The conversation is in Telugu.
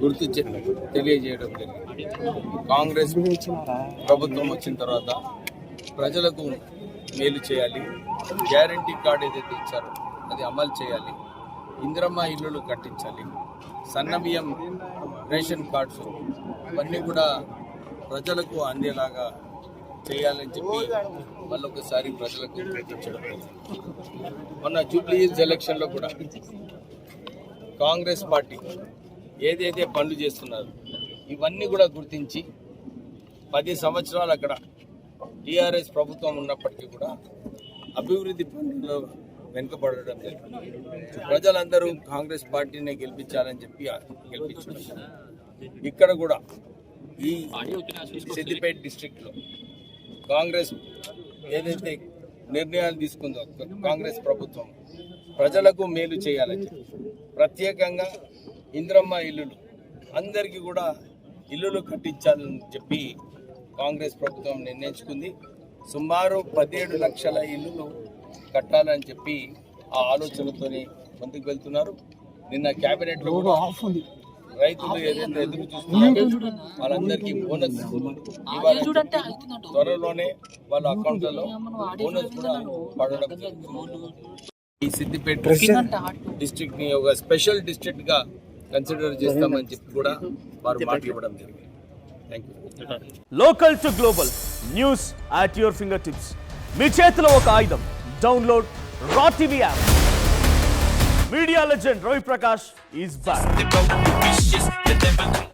గుర్తు తెలియజేయడం జరిగింది కాంగ్రెస్ ప్రభుత్వం వచ్చిన తర్వాత ప్రజలకు మేలు చేయాలి. గ్యారంటీ కార్డు ఏదైతే ఇచ్చారో అది అమలు చేయాలి. ఇందిరమ్మ ఇల్లులు కట్టించాలి. సన్న బియ్యం రేషన్ కార్డ్స్ ఇవన్నీ కూడా ప్రజలకు అందేలాగా చేయాలని చెప్పి మళ్ళొకసారి ప్రజలకు ప్రకటించడం మొన్న జూబ్లీ హిల్స్ ఎలక్షన్లో కూడా కాంగ్రెస్ పార్టీ ఏదైతే పనులు చేస్తున్నారు ఇవన్నీ కూడా గుర్తించి పది సంవత్సరాలు అక్కడ టీఆర్ఎస్ ప్రభుత్వం ఉన్నప్పటికీ కూడా అభివృద్ధి పనుల్లో వెనుకబడడం లేదు ప్రజలందరూ కాంగ్రెస్ పార్టీని గెలిపించాలని చెప్పి గెలిపించారు ఇక్కడ కూడా ఈ సిద్దిపేట డిస్టిక్లో కాంగ్రెస్ ఏదైతే నిర్ణయాలు తీసుకుందో కాంగ్రెస్ ప్రభుత్వం ప్రజలకు మేలు చేయాలని చెప్పి ప్రత్యేకంగా ఇంద్రమ్మ ఇల్లులు. అందరికీ కూడా ఇల్లులు కట్టించాలని చెప్పి కాంగ్రెస్ ప్రభుత్వం నిర్ణయించుకుంది. సుమారు పదిహేడు లక్షల ఇల్లులు కట్టాలని చెప్పి ఆ ఆలోచనతోని ముందుకు వెళ్తున్నారు. నిన్న కేబినెట్లో కూడా రైతులు ఏదైతే ఎదురు చూస్తున్నారో వాళ్ళందరికీ బోనస్ త్వరలోనే వాళ్ళ అకౌంట్లలో బోనస్ కూడా పడడం. ఈ సిద్దిపేట డిస్ట్రిక్ట్ని ఒక స్పెషల్ డిస్ట్రిక్ట్గా కన్సిడర్ చేస్తామని చెప్పి కూడా వారు మాట్లాడడం జరిగింది. Local to global news at your fingertips మీ చేతిలో ఒక ఆయుధం. Download Raw TV app media legend Ravi Prakash is back